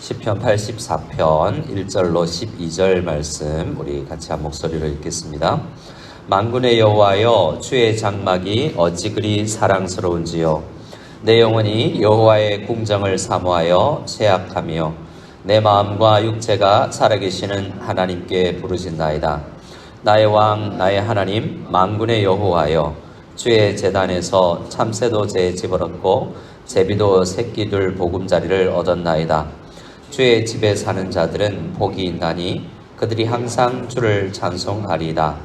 시편 84편 1절로 12절 말씀 우리 같이 한 목소리로 읽겠습니다. 만군의 여호와여 주의 장막이 어찌 그리 사랑스러운지요 내 영혼이 여호와의 궁정을 사모하여 쇠약하며 내 마음과 육체가 살아계시는 하나님께 부르짖나이다. 나의 왕 나의 하나님 만군의 여호와여 주의 재단에서 참새도 제 집어넣고 제비도 새끼들 보금자리를 얻었나이다. 주의 집에 사는 자들은 복이 있나니 그들이 항상 주를 찬송하리이다.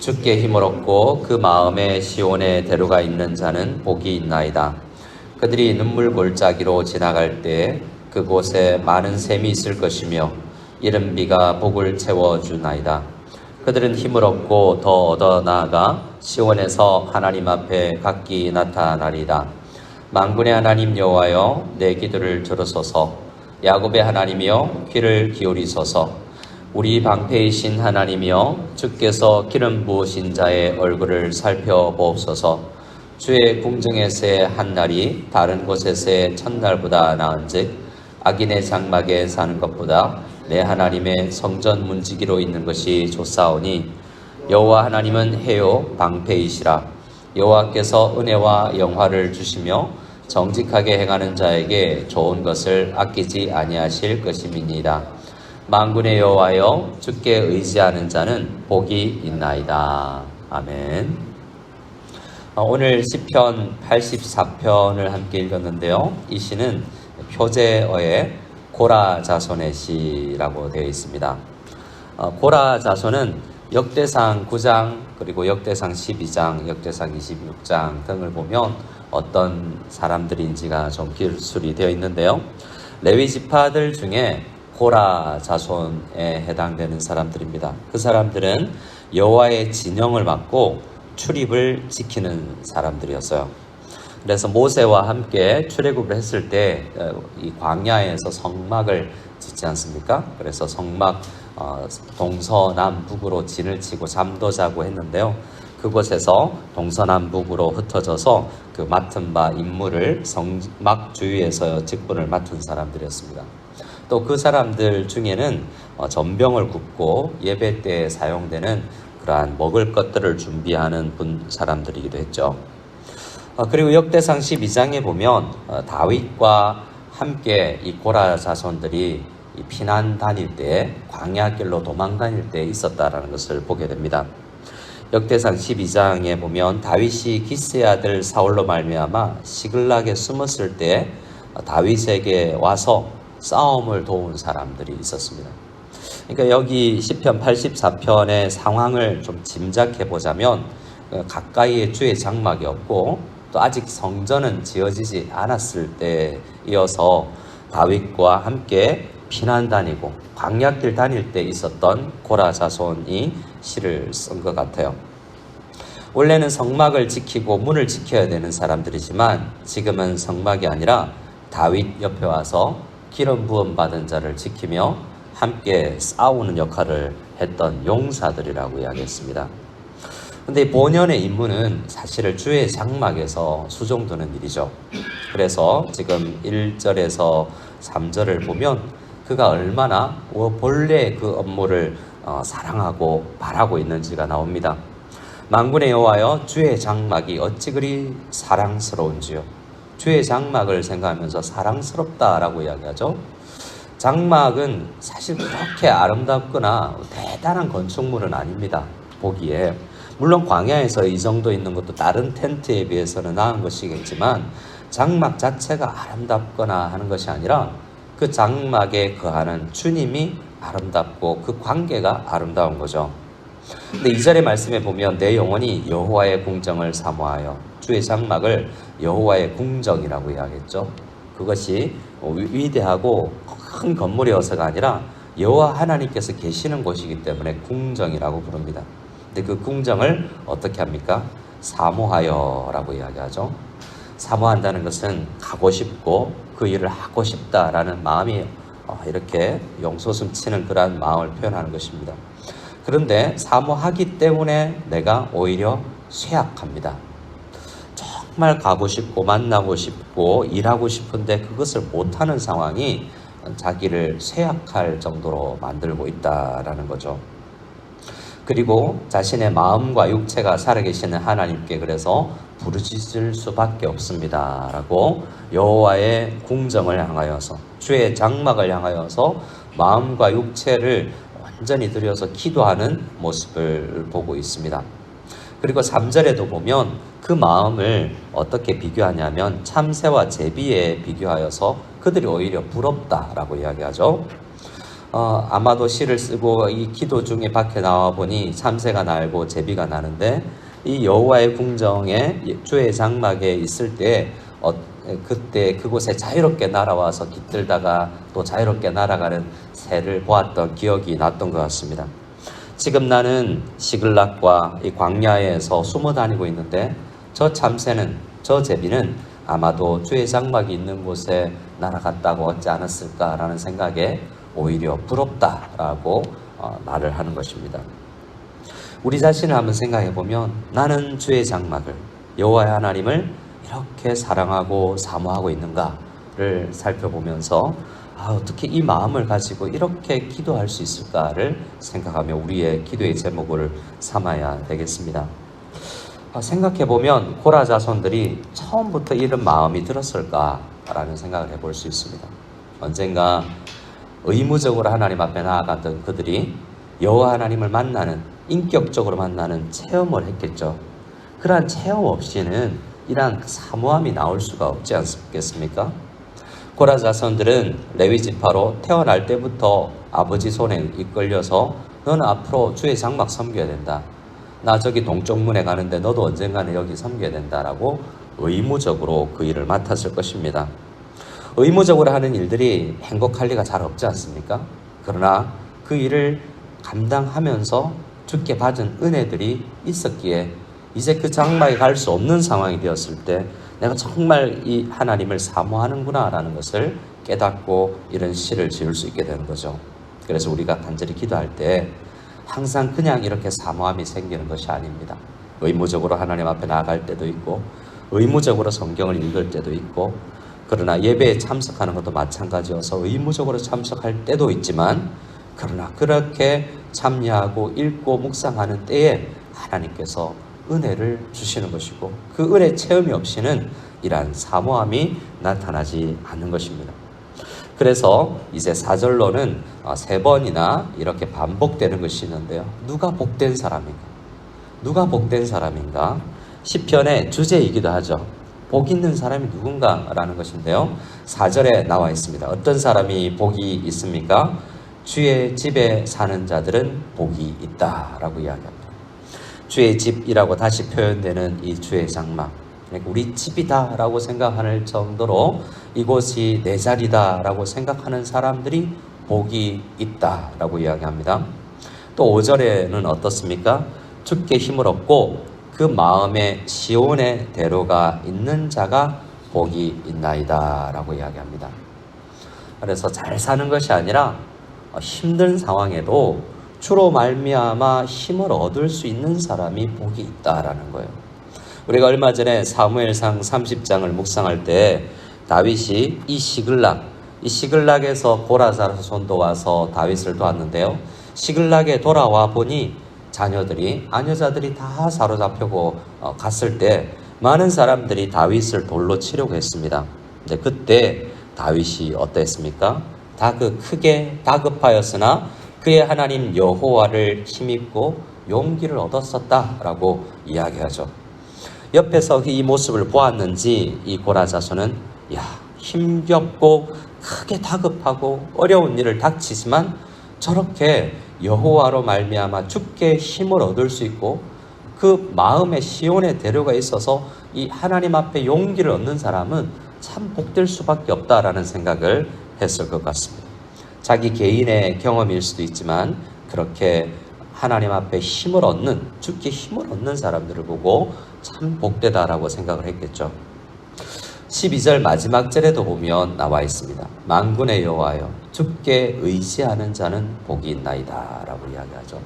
주께 힘을 얻고 그 마음에 시온에 데려가 있는 자는 복이 있나이다. 그들이 눈물 골짜기로 지나갈 때 그곳에 많은 샘이 있을 것이며 이른 비가 복을 채워 주나이다. 그들은 힘을 얻고 더 얻어 나아가 시온에서 하나님 앞에 각기 나타나리다. 만군의 하나님 여호와여 내 기도를 들으소서. 야곱의 하나님이여 귀를 기울이소서. 우리 방패이신 하나님이여 주께서 기름 부으신 자의 얼굴을 살펴보옵소서. 주의 궁정에서의 한 날이 다른 곳에서의 첫날보다 나은즉 악인의 장막에 사는 것보다 내 하나님의 성전 문지기로 있는 것이 좋사오니 여호와 하나님은 해요 방패이시라. 여호와께서 은혜와 영화를 주시며 정직하게 행하는 자에게 좋은 것을 아끼지 아니하실 것임이니이다. 만군의 여호와여 주께 의지하는 자는 복이 있나이다. 아멘. 어, 오늘 시편 84편을 함께 읽었는데요. 이 시는 표제어의 고라 자손의 시라고 되어 있습니다. 어, 고라 자손은 역대상 9장 그리고 역대상 12장, 역대상 26장 등을 보면 어떤 사람들인지가 좀 기술이 되어 있는데요. 레위 지파들 중에 고라 자손에 해당되는 사람들입니다. 그 사람들은 여호와의 진영을 맡고 출입을 지키는 사람들이었어요. 그래서 모세와 함께 출애굽을 했을 때이 어, 광야에서 성막을 짓지 않습니까? 그래서 성막 어, 동서남북으로 진을 치고 잠도 자고 했는데요. 그곳에서 동서남북으로 흩어져서 그 맡은 바 임무를 성막 주위에서 직분을 맡은 사람들이었습니다. 또 그 사람들 중에는 어, 전병을 굽고 예배 때 사용되는 그러한 먹을 것들을 준비하는 분 사람들이기도 했죠. 어, 그리고 역대상 12장에 보면 어, 다윗과 함께 이 고라 자손들이 피난 다닐 때 광야 길로 도망 다닐 때 있었다라는 것을 보게 됩니다. 역대상 12장에 보면 다윗이 기스의 아들 사울로 말미암아 시글락에 숨었을 때 다윗에게 와서 싸움을 도운 사람들이 있었습니다. 그러니까 여기 시편 84편의 상황을 좀 짐작해 보자면 가까이에 주의 장막이 없고 또 아직 성전은 지어지지 않았을 때 이어서 다윗과 함께 피난 다니고 광약길 다닐 때 있었던 고라 자손이 시를 쓴 것 같아요. 원래는 성막을 지키고 문을 지켜야 되는 사람들이지만 지금은 성막이 아니라 다윗 옆에 와서 기름 부음 받은 자를 지키며 함께 싸우는 역할을 했던 용사들이라고 이야기했습니다. 근데 본연의 임무는 사실을 주의 장막에서 수종드는 일이죠. 그래서 지금 1절에서 3절을 보면 그가 얼마나 본래 그 업무를 어, 사랑하고 바라고 있는지가 나옵니다. 만군의 여호와여 주의 장막이 어찌 그리 사랑스러운지요. 주의 장막을 생각하면서 사랑스럽다라고 이야기하죠. 장막은 사실 그렇게 아름답거나 대단한 건축물은 아닙니다. 보기에. 물론 광야에서 이 정도 있는 것도 다른 텐트에 비해서는 나은 것이겠지만 장막 자체가 아름답거나 하는 것이 아니라 그 장막에 거하는 주님이 아름답고 그 관계가 아름다운 거죠. 근데 이절의 말씀에 보면 내 영혼이 여호와의 궁정을 사모하여 주의 장막을 여호와의 궁정이라고 이야기했죠. 그것이 위대하고 큰 건물이어서가 아니라 여호와 하나님께서 계시는 곳이기 때문에 궁정이라고 부릅니다. 근데 그 궁정을 어떻게 합니까? 사모하여라고 이야기하죠. 사모한다는 것은 가고 싶고 그 일을 하고 싶다라는 마음이 어, 이렇게 용솟음 치는 그러한 마음을 표현하는 것입니다. 그런데 사모하기 때문에 내가 오히려 쇠약합니다. 정말 가고 싶고 만나고 싶고 일하고 싶은데 그것을 못하는 상황이 자기를 쇠약할 정도로 만들고 있다라는 거죠. 그리고 자신의 마음과 육체가 살아계시는 하나님께 그래서 부르짖을 수밖에 없습니다라고 여호와의 궁정을 향하여서 주의 장막을 향하여서 마음과 육체를 완전히 들여서 기도하는 모습을 보고 있습니다. 그리고 3절에도 보면 그 마음을 어떻게 비교하냐면 참새와 제비에 비교하여서 그들이 오히려 부럽다라고 이야기하죠. 어, 아마도 시를 쓰고 이 기도 중에 밖에 나와 보니 참새가 날고 제비가 나는데 이 여호와의 궁정에 주의 장막에 있을 때 어, 그때 그곳에 자유롭게 날아와서 깃들다가 또 자유롭게 날아가는 새를 보았던 기억이 났던 것 같습니다. 지금 나는 시글락과 이 광야에서 숨어 다니고 있는데 저 참새는 저 제비는 아마도 주의 장막이 있는 곳에 날아갔다고 하지 않았을까라는 생각에 오히려 부럽다라고 어, 말을 하는 것입니다. 우리 자신을 한번 생각해 보면 나는 주의 장막을 여호와의 하나님을 이렇게 사랑하고 사모하고 있는가를 살펴보면서 아, 어떻게 이 마음을 가지고 이렇게 기도할 수 있을까를 생각하며 우리의 기도의 제목을 삼아야 되겠습니다. 아, 생각해 보면 고라 자손들이 처음부터 이런 마음이 들었을까라는 생각을 해볼 수 있습니다. 언젠가 의무적으로 하나님 앞에 나아갔던 그들이 여호와 하나님을 만나는 인격적으로 만나는 체험을 했겠죠. 그러한 체험 없이는 이러한 사모함이 나올 수가 없지 않겠습니까? 고라 자손들은 레위 지파로 태어날 때부터 아버지 손에 이끌려서 너는 앞으로 주의 장막 섬겨야 된다. 나 저기 동쪽 문에 가는데 너도 언젠가는 여기 섬겨야 된다라고 의무적으로 그 일을 맡았을 것입니다. 의무적으로 하는 일들이 행복할 리가 잘 없지 않습니까? 그러나 그 일을 감당하면서 주께 받은 은혜들이 있었기에 이제 그 장막에 갈 수 없는 상황이 되었을 때 내가 정말 이 하나님을 사모하는구나라는 것을 깨닫고 이런 시를 지을 수 있게 되는 거죠. 그래서 우리가 간절히 기도할 때 항상 그냥 이렇게 사모함이 생기는 것이 아닙니다. 의무적으로 하나님 앞에 나아갈 때도 있고 의무적으로 성경을 읽을 때도 있고 그러나 예배에 참석하는 것도 마찬가지여서 의무적으로 참석할 때도 있지만 그러나 그렇게 참여하고 읽고 묵상하는 때에 하나님께서 은혜를 주시는 것이고 그 은혜 체험이 없이는 이러한 사모함이 나타나지 않는 것입니다. 그래서 이제 사절로는 어, 세 번이나 이렇게 반복되는 것이 있는데요. 누가 복된 사람인가? 누가 복된 사람인가? 시편의 주제이기도 하죠. 복 있는 사람이 누군가라는 것인데요. 4절에 나와 있습니다. 어떤 사람이 복이 있습니까? 주의 집에 사는 자들은 복이 있다라고 이야기합니다. 주의 집이라고 다시 표현되는 이 주의 장막. 그러니까 우리 집이다라고 생각할 정도로 이곳이 내 자리다라고 생각하는 사람들이 복이 있다라고 이야기합니다. 또 5절에는 어떻습니까? 주께 힘을 얻고 그 마음에 시온의 대로가 있는 자가 복이 있나이다 라고 이야기합니다. 그래서 잘 사는 것이 아니라 힘든 상황에도 주로 말미암아 힘을 얻을 수 있는 사람이 복이 있다라는 거예요. 우리가 얼마 전에 사무엘상 30장을 묵상할 때 다윗이 이 시글락, 이 시글락에서 고라사손도 와서 다윗을 도왔는데요. 시글락에 돌아와 보니 자녀들이 아녀자들이 다 사로잡히고 어, 갔을 때 많은 사람들이 다윗을 돌로 치려고 했습니다. 근데 그때 다윗이 어땠습니까? 다그 크게 다급하였으나 그의 하나님 여호와를 힘입고 용기를 얻었었다라고 이야기하죠. 옆에서 이 모습을 보았는지 이 고라 자손은 야 힘겹고 크게 다급하고 어려운 일을 닥치지만 저렇게 여호와로 말미암아 죽게 힘을 얻을 수 있고 그 마음에 시온의 대로가 있어서 이 하나님 앞에 용기를 얻는 사람은 참 복될 수밖에 없다라는 생각을 했을 것 같습니다. 자기 개인의 경험일 수도 있지만 그렇게 하나님 앞에 힘을 얻는 죽게 힘을 얻는 사람들을 보고 참 복되다라고 생각을 했겠죠. 12절 마지막 절에도 보면 나와 있습니다. 만군의 여호와여 주께 의지하는 자는 복이 있나이다 라고 이야기하죠.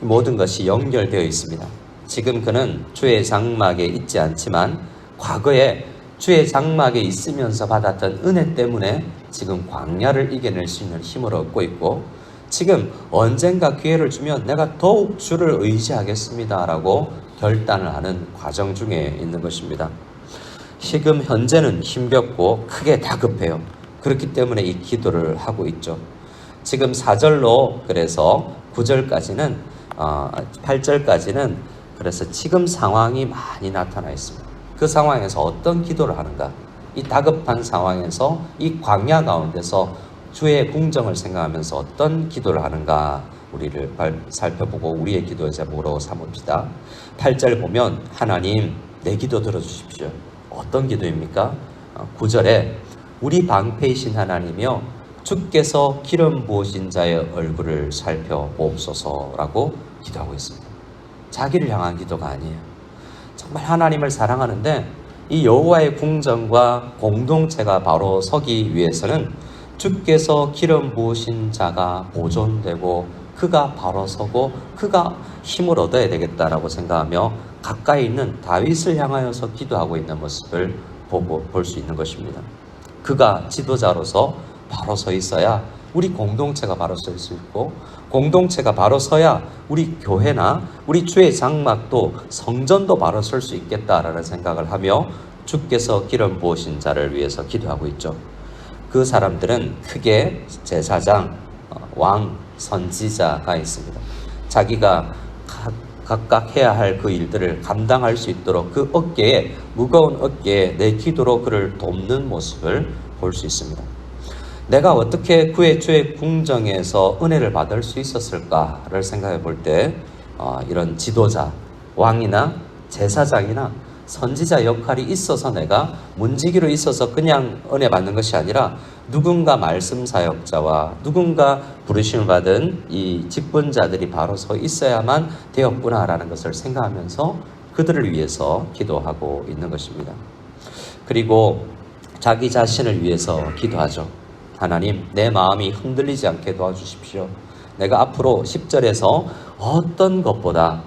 모든 것이 연결되어 있습니다. 지금 그는 주의 장막에 있지 않지만 과거에 주의 장막에 있으면서 받았던 은혜 때문에 지금 광야를 이겨낼 수 있는 힘을 얻고 있고 지금 언젠가 기회를 주면 내가 더욱 주를 의지하겠습니다라고 결단을 하는 과정 중에 있는 것입니다. 지금 현재는 힘겹고 크게 다급해요. 그렇기 때문에 이 기도를 하고 있죠. 지금 4절로 그래서 9절까지는 어, 8절까지는 그래서 지금 상황이 많이 나타나 있습니다. 그 상황에서 어떤 기도를 하는가? 이 다급한 상황에서 이 광야 가운데서 주의 궁정을 생각하면서 어떤 기도를 하는가 우리를 살펴보고 우리의 기도의 제목으로 삼읍시다. 8절 보면 하나님 내 기도 들어주십시오. 어떤 기도입니까? 9절에 우리 방패이신 하나님이여 주께서 기름 부으신 자의 얼굴을 살펴보옵소서라고 기도하고 있습니다. 자기를 향한 기도가 아니에요. 정말 하나님을 사랑하는데 이 여호와의 궁정과 공동체가 바로 서기 위해서는 주께서 기름 부으신 자가 보존되고 그가 바로 서고 그가 힘을 얻어야 되겠다라고 생각하며 가까이 있는 다윗을 향하여서 기도하고 있는 모습을 보고 볼 수 있는 것입니다. 그가 지도자로서 바로 서 있어야 우리 공동체가 바로 설 수 있고 공동체가 바로 서야 우리 교회나 우리 주의 장막도 성전도 바로 설 수 있겠다라는 생각을 하며 주께서 기름 부으신 자를 위해서 기도하고 있죠. 그 사람들은 크게 제사장, 어, 왕, 선지자가 있습니다. 자기가 각각 해야 할 그 일들을 감당할 수 있도록 그 어깨에 무거운 어깨에 내 기도로 그를 돕는 모습을 볼 수 있습니다. 내가 어떻게 그의 주의 궁정에서 은혜를 받을 수 있었을까를 생각해 볼때 어, 이런 지도자, 왕이나 제사장이나 선지자 역할이 있어서 내가 문지기로 있어서 그냥 은혜 받는 것이 아니라 누군가 말씀 사역자와 누군가 부르심을 받은 이 직분자들이 바로 서 있어야만 되었구나라는 것을 생각하면서 그들을 위해서 기도하고 있는 것입니다. 그리고 자기 자신을 위해서 기도하죠. 하나님, 내 마음이 흔들리지 않게 도와주십시오. 내가 앞으로 10절에서 어떤 것보다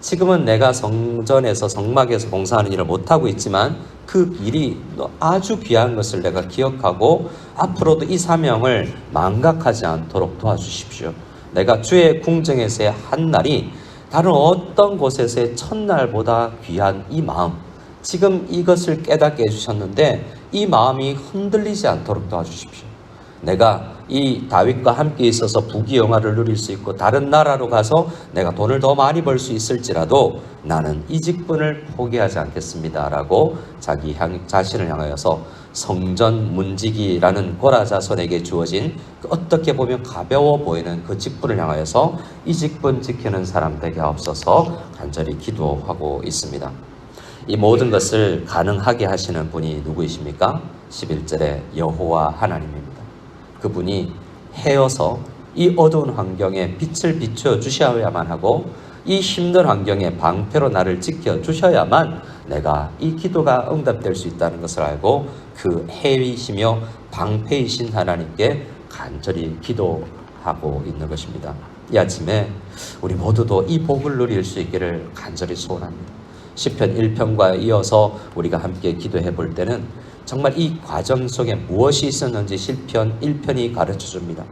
지금은 내가 성전에서 성막에서 봉사하는 일을 못하고 있지만 그 일이 아주 귀한 것을 내가 기억하고 앞으로도 이 사명을 망각하지 않도록 도와주십시오. 내가 주의 궁정에서의 한 날이 다른 어떤 곳에서의 첫날보다 귀한 이 마음, 지금 이것을 깨닫게 해주셨는데 이 마음이 흔들리지 않도록 도와주십시오. 내가 이 다윗과 함께 있어서 부귀 영화를 누릴 수 있고 다른 나라로 가서 내가 돈을 더 많이 벌 수 있을지라도 나는 이 직분을 포기하지 않겠습니다라고 자기 향, 자신을 향하여서 성전 문지기라는 고라 자손에게 주어진 그 어떻게 보면 가벼워 보이는 그 직분을 향하여서 이 직분 지키는 사람 되게 없어서 간절히 기도하고 있습니다. 이 모든 것을 가능하게 하시는 분이 누구이십니까? 11절에 여호와 하나님입니다. 그분이 해어서 이 어두운 환경에 빛을 비춰 주셔야만 하고 이 힘든 환경에 방패로 나를 지켜 주셔야만 내가 이 기도가 응답될 수 있다는 것을 알고 그 해이시며 방패이신 하나님께 간절히 기도하고 있는 것입니다. 이 아침에 우리 모두도 이 복을 누릴 수 있기를 간절히 소원합니다. 시편 1편과 이어서 우리가 함께 기도해 볼 때는 정말 이 과정 속에 무엇이 있었는지 시편 1편이 가르쳐 줍니다.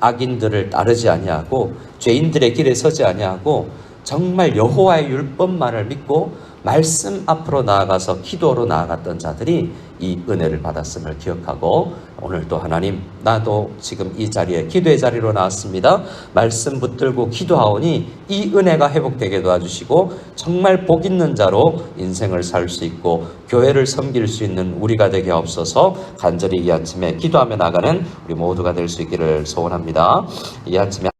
악인들을 따르지 아니하고 죄인들의 길에 서지 아니하고 정말 여호와의 율법만을 믿고 말씀 앞으로 나아가서 기도로 나아갔던 자들이 이 은혜를 받았음을 기억하고 오늘 또 하나님 나도 지금 이 자리에 기도의 자리로 나왔습니다. 말씀 붙들고 기도하오니 이 은혜가 회복되게 도와주시고 정말 복 있는 자로 인생을 살 수 있고 교회를 섬길 수 있는 우리가 되게 없어서 간절히 이 아침에 기도하며 나가는 우리 모두가 될 수 있기를 소원합니다. 이 아침에